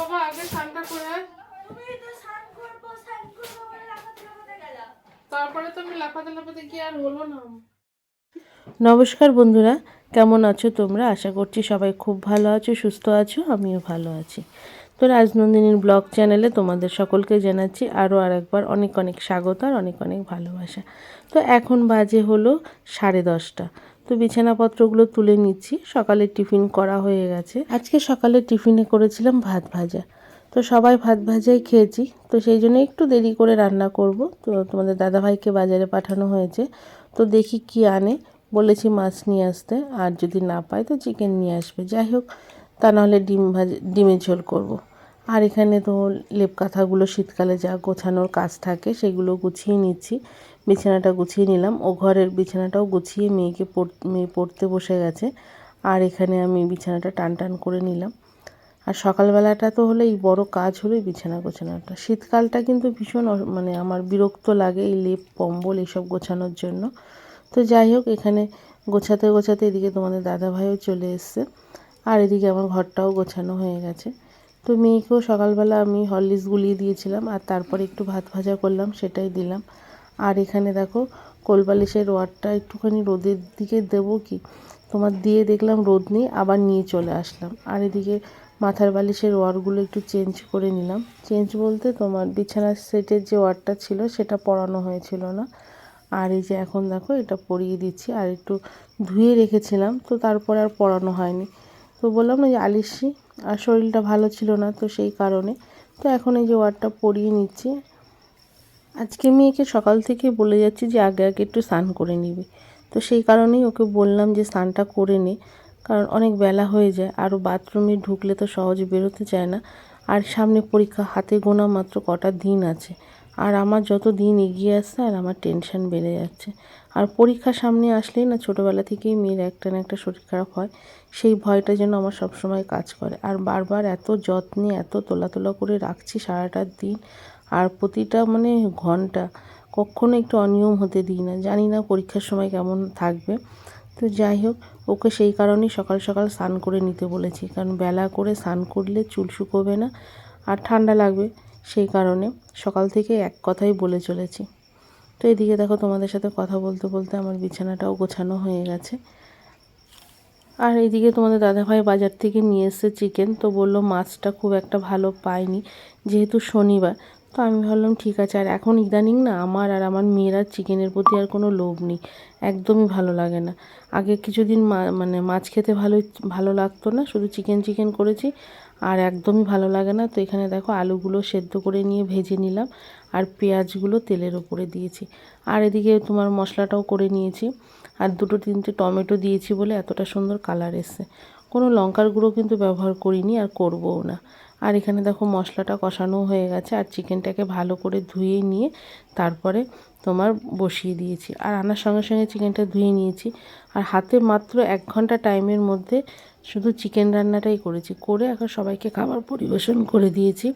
বাবা, আগে স্নানটা করে আর নমস্কার বন্ধুরা, কেমন আছো তোমরা? আশা করছি সবাই খুব ভালো আছো, সুস্থ আছো, আমিও ভালো আছি। তো রাজনন্দিনীর ব্লগ চ্যানেলে তোমাদের সকলকে জানাচ্ছি আরও আরেকবার অনেক অনেক স্বাগত আর অনেক অনেক ভালোবাসা। তো এখন বাজে হলো সাড়ে দশটা। তো বিছানাপত্রগুলো তুলে নিচ্ছি। সকালে টিফিন করা হয়ে গেছে। আজকে সকালে টিফিনে করেছিলাম ভাত ভাজা। তো সবাই ভাত ভাজাই খেয়েছি। তো সেই জন্য একটু দেরি করে রান্না করব। তো তোমাদের দাদাভাইকে বাজারে পাঠানো হয়েছে। তো দেখি কি আনে। বলেছি মাছ নিয়ে আসতে। আর যদি না পাই তো চিকেন নিয়ে আসবে। যাই হোক, তা নাহলে ডিম ভাজি, ডিমের ঝোল করব। আর এখানে তো লেপ কাঁথাগুলো শীতকালে যা গোছানোর কাজ থাকে সেগুলো গুছিয়ে নিচ্ছি। বিছানাটা গুছিয়ে নিলাম। ও ঘরের বিছানাটাও গুছিয়ে মেয়েকে মেয়ে পড়তে বসে গেছে। আর এখানে আমি বিছানাটা টান টান করে নিলাম। আর সকালবেলাটা তো হলো এই বড় কাজ হলো বিছানা গোছানোটা। শীতকালটা কিন্তু ভীষণ মানে আমার বিরক্ত লাগে এই লেপ, কম্বল এইসব গোছানোর জন্য। তো যাই হোক, এখানে গোছাতে গোছাতে এদিকে তোমাদের দাদাভাইও চলে এসছে। আর এদিকে আমার ঘরটাও গোছানো হয়ে গেছে। তো মেয়েকেও সকালবেলা আমি হরলিক্স গুলিয়ে দিয়েছিলাম। আর তারপরে একটু ভাত ভাজা করলাম, সেটাই দিলাম। আর এখানে দেখো, কোলবালিশের ওয়ারটা একটুখানি রোদের দিকে দেবো কি? তোমার দিয়ে দেখলাম রোদ নেই, আবার নিয়ে চলে আসলাম। আর এদিকে মাথার বালিশের ওয়ারগুলো একটু চেঞ্জ করে নিলাম। চেঞ্জ বলতে তোমার বিছানার সেটের যে ওয়ারটা ছিল, সেটা পরানো হয়েছিল না। আর এই যে এখন দেখো, এটা পরিয়ে দিচ্ছি। আর একটু ধুয়ে রেখেছিলাম, তো তারপরে আর পরানো হয়নি। তো বললাম যে আলিসি আর শরীরটা ভালো ছিল না তো সেই কারণে। তো এখন এই যে ওয়ারটা পরিয়ে নিচ্ছি আজকে মেয়েকে সকাল থেকে বলে যাচ্ছি যে আগে আগে একটু স্নান করে নিবি। তো সেই কারণেই ওকে বললাম যে স্নানটা করে নে, কারণ অনেক বেলা হয়ে যায়, আরও বাথরুমে ঢুকলে তো সহজে বেরোতে চায় না। আর সামনে পরীক্ষা, হাতে গোনা মাত্র কটা দিন আছে। আর আমার যত দিন এগিয়ে আসছে, আর আমার টেনশন বেড়ে যাচ্ছে। আর পরীক্ষা সামনে আসলেই না ছোটোবেলা থেকেই মেয়ের একটা না একটা শরীর খারাপ হয়। সেই ভয়টা যেন আমার সবসময় কাজ করে। আর বারবার এত যত্নে, এত তোলা তোলা করে রাখছি সারাটা দিন আর প্রতিটা মানে ঘণ্টা কখনো একটু অনিয়ম হতে দিই না। জানি না পরীক্ষার সময় কেমন থাকবে। তো যাই হোক, ওকে সেই কারণেই সকাল সকাল স্নান করে নিতে বলেছি। কারণ বেলা করে স্নান করলে চুল শুকোবে না আর ঠান্ডা লাগবে সেই কারণে সকাল থেকে এক কথাই বলে চলেছি। তো এদিকে দেখো তোমাদের সাথে কথা বলতে বলতে আমার বিছানাটাও গোছানো হয়ে গেছে। আর এইদিকে তোমাদের দাদাভাই বাজার থেকে নিয়ে এসেছে চিকেন। তো বলল মাছটা খুব একটা ভালো পায়নি যেহেতু শনিবার তো আমি ভাবলাম, ঠিক আছে, আর এখন ইদানিং না আমার আর আমার মেয়েরা চিকেনের প্রতি আর কোনো লোভ নেই, একদমই ভালো লাগে না। আগে কিছুদিন মানে মাছ খেতে ভালো ভালো লাগতো না, শুধু চিকেন চিকেন করেছি, আর একদমই ভালো লাগে না। তো এখানে দেখো আলুগুলো সেদ্ধ করে নিয়ে ভেজে নিলাম, আর পেঁয়াজগুলো তেলের ওপরে দিয়েছি। আর এদিকে তোমার মশলাটাও করে নিয়েছি, আর দুটো তিনটে টমেটো দিয়েছি বলে এতটা সুন্দর কালার এসছে। কোনো লঙ্কার গুঁড়ো কিন্তু ব্যবহার করিনি আর করবও না। আর এখানে দেখো মশলাটা কষানো হয়ে গেছে আর চিকেনটাকে ভালো করে ধুয়ে নিয়ে তারপরে তোমার বসিয়ে দিয়েছি। আর আনার সঙ্গে সঙ্গে চিকেনটা ধুয়ে নিয়েছি। আর হাতে মাত্র এক ঘণ্টা টাইমের মধ্যে শুধু চিকেন রান্নাটাই করেছি। করে এখন সবাইকে খাবার পরিবেশন করে দিয়েছি।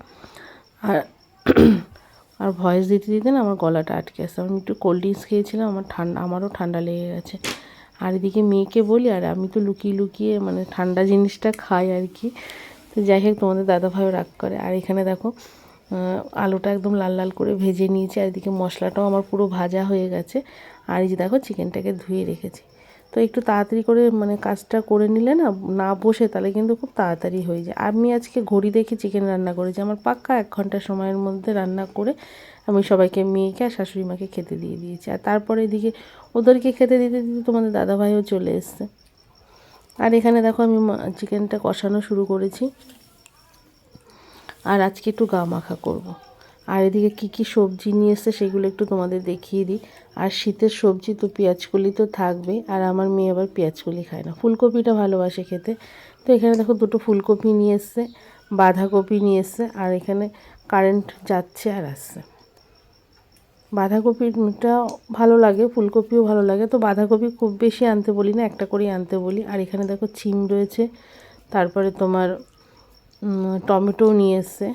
আর আর ভয়েস দিতে দিতে না আমার গলাটা আটকে আসছে আমি একটু কোল্ড ড্রিঙ্কস খেয়েছিলাম, আমার ঠান্ডা, আমারও ঠান্ডা লেগে গেছে। আর এদিকে মেয়েকে বলি, আর আমি তো লুকিয়ে লুকিয়ে মানে ঠান্ডা জিনিসটা খাই আর কি। যাই হোক, তোমাদের দাদাভাইও রাগ করে। আর এখানে দেখো আলুটা একদম লাল লাল করে ভেজে নিয়েছি, আর এদিকে মশলাটাও আমার পুরো ভাজা হয়ে গেছে। আর এই যে দেখো চিকেনটাকে ধুয়ে রেখেছি। তো একটু তাড়াতাড়ি করে মানে কাজটা করে নিলে না না বসে তাহলে কিন্তু খুব তাড়াতাড়ি হয়ে যায়। আমি আজকে ঘড়ি দেখে চিকেন রান্না করেছি। আমার পাক্কা এক ঘণ্টা সময়ের মধ্যে রান্না করে আমি সবাইকে, মেয়েকে আর শাশুড়ি মাকে খেতে দিয়ে দিয়েছি। আর তারপরে এদিকে ওদেরকে খেতে দিতে দিতে তোমাদের দাদাভাইও চলে এসছে। আর এখানে দেখো আমি চিকেনটা কষানো শুরু করেছি। আর আজকে একটু গা মাখা করব। আর এদিকে কি কি সবজি নিয়ে এসছে সেগুলো একটু তোমাদের দেখিয়ে দিই। আর শীতের সবজি তো পেঁয়াজকলি তো থাকবেই আর আমার মেয়ে আবার পেঁয়াজকলি খায় না। ফুলকপিটা ভালোবাসে খেতে। তো এখানে দেখো দুটো ফুলকপি নিয়ে এসছে, বাঁধাকপি নিয়ে এসছে, আর এখানে কারেন্ট যাচ্ছে আর আসছে। বাঁধাকপিটা ভালো লাগে, ফুলকপিও ভালো লাগে। তো বাঁধাকপি খুব বেশি আনতে বলি না, একটা করেই আনতে বলি। আর এখানে দেখো চিম রয়েছে, তারপরে তোমার টমেটোও নিয়ে এসছে।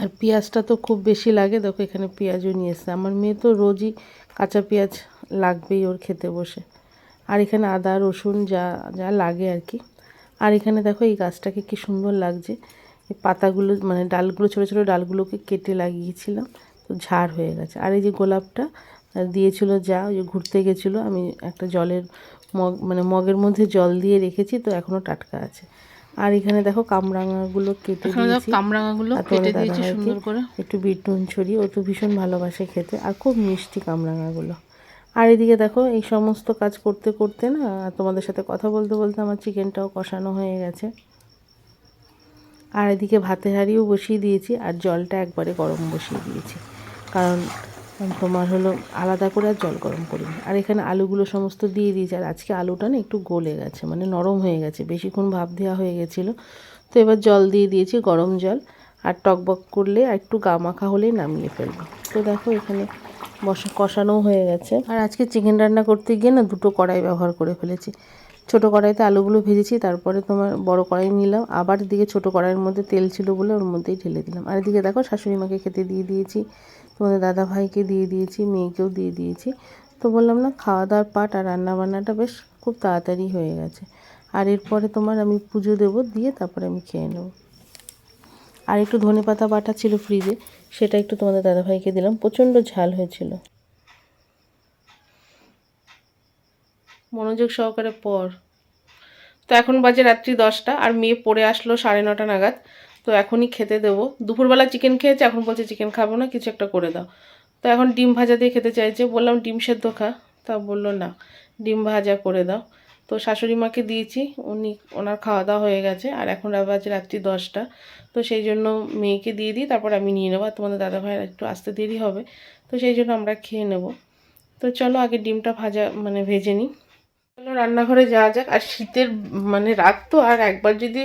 আর পেঁয়াজটা তো খুব বেশি লাগে, দেখো এখানে পেঁয়াজও নিয়ে এসছে। আমার মেয়ে তো রোজই কাঁচা পেঁয়াজ লাগবেই ওর খেতে বসে। আর এখানে আদা, রসুন যা যা লাগে আর কি। আর এখানে দেখো এই গাছটাকে কি সুন্দর লাগছে। পাতাগুলো মানে ডালগুলো ছোটো ছোটো ডালগুলোকে কেটে লাগিয়েছিলাম তো ঝাড় হয়ে গেছে। আর এই যে গোলাপটা আহ, দিয়েছিল যা ওই যে ঘুরতে গেছিল আমি একটা জলের মগ মানে মগের মধ্যে জল দিয়ে রেখেছি তো এখনও টাটকা আছে। আর এখানে দেখো কামরাঙাগুলো কেটে দিয়েছি। কামরাঙাগুলো আর তোমাদের দাদাভাইকে একটু বিট নুন ছড়িয়ে ও তো ভীষণ ভালোবাসে খেতে আর খুব মিষ্টি কামরাঙাগুলো। আর এদিকে দেখো এই সমস্ত কাজ করতে করতে না তোমাদের সাথে কথা বলতে বলতে আমার চিকেনটাও কষানো হয়ে গেছে। আর এদিকে ভাতের হাঁড়িও বসিয়ে দিয়েছি আর জলটা একবারে গরম বসিয়ে দিয়েছি। কারণ তোমার হলো আলাদা করে আর জল গরম করিনি। আর এখানে আলুগুলো সমস্ত দিয়ে দিয়েছি। আর আজকে আলুটা না একটু গলে গেছে মানে নরম হয়ে গেছে। বেশিক্ষণ ভাপ দেওয়া হয়ে গেছিল। তো এবার জল দিয়ে দিয়েছি গরম জল। আর টকবক করলে আর একটু গা মাখা হলেই নামিয়ে ফেলব। তো দেখো এখানে বসা কষানোও হয়ে গেছে। আর আজকে চিকেন রান্না করতে গিয়ে না দুটো কড়াই ব্যবহার করে ফেলেছি। ছোটো কড়াইতে আলুগুলো ভেজেছি, তারপরে তোমার বড় কড়াই নিলাম। আবার এদিকে ছোটো কড়াইয়ের মধ্যে তেল ছিল বলে ওর মধ্যেই ঢেলে দিলাম। আর এদিকে দেখো, শাশুড়ি মাকে খেতে দিয়ে দিয়েছি, তোমাদের দাদা ভাইকে দিয়ে দিয়েছি, মেয়েকেও দিয়ে দিয়েছি। তো বললাম না, খাওয়া দাওয়ার পাট আর রান্না বান্নাটা বেশ খুব তাড়াতাড়ি হয়ে গেছে। আর এরপরে তোমার আমি পুজো দেবো, দিয়ে তারপরে আমি খেয়ে নেব। আর একটু ধনে পাতা বাটা ছিল ফ্রিজে সেটা একটু তোমাদের দাদাভাইকে দিলাম। প্রচণ্ড ঝাল হয়েছিল। মনোযোগ সহকারে পর তো এখন বাজে রাত্রি দশটা, আর মেয়ে পড়ে আসলো সাড়ে নটা নাগাদ। তো এখনই খেতে দেবো। দুপুরবেলা চিকেন খেয়েছে, এখন বলছে চিকেন খাব না, কিছু একটা করে দাও। তো এখন ডিম ভাজা দিয়ে খেতে চাইছে, বললাম ডিম সেদ্ধ খা। তা বলল না, ডিম ভাজা করে দাও। তো শাশুড়ি মাকে দিয়েছি, উনি, ওনার খাওয়া দাওয়া হয়ে গেছে, আর এখন বাজে রাত্রি দশটা। তো সেই জন্য মেয়েকে দিয়ে দিই, তারপর আমি নিয়ে নেব, আর তোমাদের দাদা ভাইয়ের একটু আসতে দেরি হবে। তো সেই জন্য আমরা খেয়ে নেব। তো চলো আগে ডিমটা ভাজা মানে ভেজে নিই। রান্নাঘরে যাওয়া যাক। আর শীতের মানে রাত তো, আর একবার যদি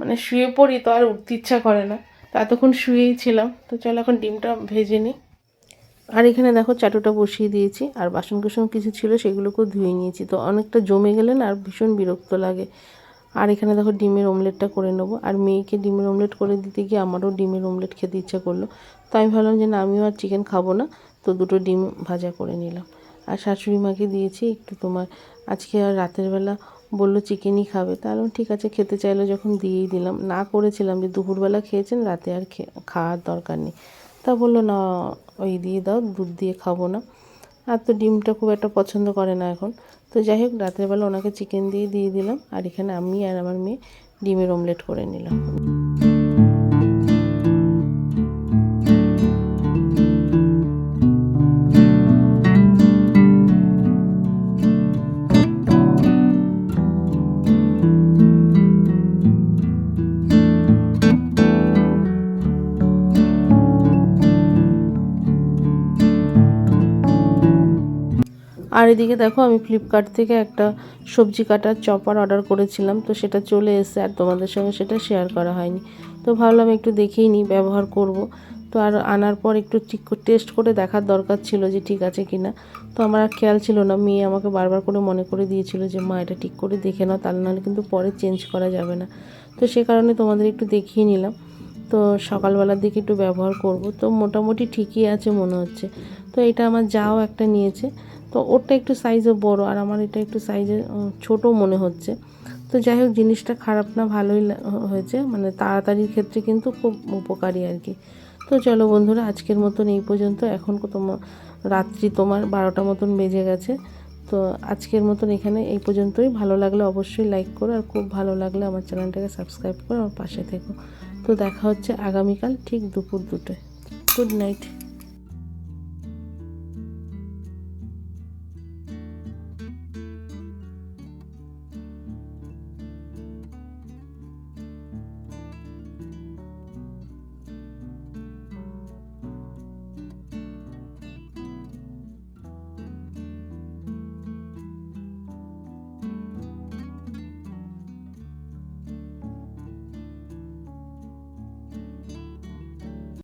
মানে শুয়ে পড়ি তো আর উঠতে ইচ্ছা করে না। তো এতক্ষণ শুয়েই ছিলাম। তো চলো এখন ডিমটা ভেজে নিই। আর এখানে দেখো চাটুটা বসিয়ে দিয়েছি। আর বাসন কুসন কিছু ছিল সেগুলোকেও ধুয়ে নিয়েছি। তো অনেকটা জমে গেলে না আর ভীষণ বিরক্ত লাগে। আর এখানে দেখো ডিমের অমলেটটা করে নেব। আর মেয়েকে ডিমের অমলেট করে দিতে গিয়ে আমারও ডিমের অমলেট খেতে ইচ্ছা করল। তো আমি ভাবলাম যে না, আমিও আর চিকেন খাব না। তো দুটো ডিম ভাজা করে নিলাম। আর শাশুড়ি মাকে দিয়েছি একটু তোমার। আজকে আর রাতের বেলা বলল চিকেনই খাবে। তাহলে ঠিক আছে, খেতে চাইলো যখন দিয়েই দিলাম। না করেছিলাম যে দুপুরবেলা খেয়েছেন, রাতে আর খাওয়ার দরকার নেই। তা বলল, না, ওই দিয়ে দাও, দুধ দিয়ে খাব না। আর তো ডিমটা খুব একটা পছন্দ করে না এখন। তো যাই হোক, রাতের বেলা ওনাকে চিকেন দিয়ে দিয়ে দিলাম। আর এখানে আমি আর আমার মেয়ে ডিমের অমলেট করে নিলাম। আর এদিকে দেখো, আমি ফ্লিপকার্ট থেকে একটা সবজি কাটার চপার অর্ডার করেছিলাম, তো সেটা চলে এসেছে আর তোমাদের সঙ্গে সেটা শেয়ার করা হয়নি। তো ভাবলাম একটু দেখেই নিই ব্যবহার করব। তো আর আনার পর একটু ঠিক টেস্ট করে দেখার দরকার ছিল যে ঠিক আছে কি না তো আমার আর খেয়াল ছিল না, মেয়ে আমাকে বারবার করে মনে করে দিয়েছিল যে, মা, এটা ঠিক করে দেখে নাও, তাহলে নাহলে কিন্তু পরে চেঞ্জ করা যাবে না। তো সে কারণে তোমাদের একটু দেখিয়ে নিলাম। তো সকালবেলার দিকে একটু ব্যবহার করব। তো মোটামুটি ঠিকই আছে মনে হচ্ছে। তো এটা আমার যাও একটা নিয়েছে। তো ওরটা একটু সাইজে বড় আর আমার এটা একটু সাইজে ছোট মনে হচ্ছে। তো যাই হোক, জিনিসটা খারাপ না, ভালোই হয়েছে। মানে তাড়াতাড়ির ক্ষেত্রে কিন্তু খুব উপকারী আর কি। তো চলো বন্ধুরা, আজকের মতন এই পর্যন্ত। এখন তোমার রাত্রি তোমার বারোটা মতন বেজে গেছে। তো আজকের মতন এখানে এই পর্যন্তই। ভালো লাগলে অবশ্যই লাইক করো আর খুব ভালো লাগলে আমার চ্যানেলটাকে সাবস্ক্রাইব করে আমার পাশে থেকো। তো দেখা হচ্ছে আগামীকাল ঠিক দুপুর দুটোয়। Good night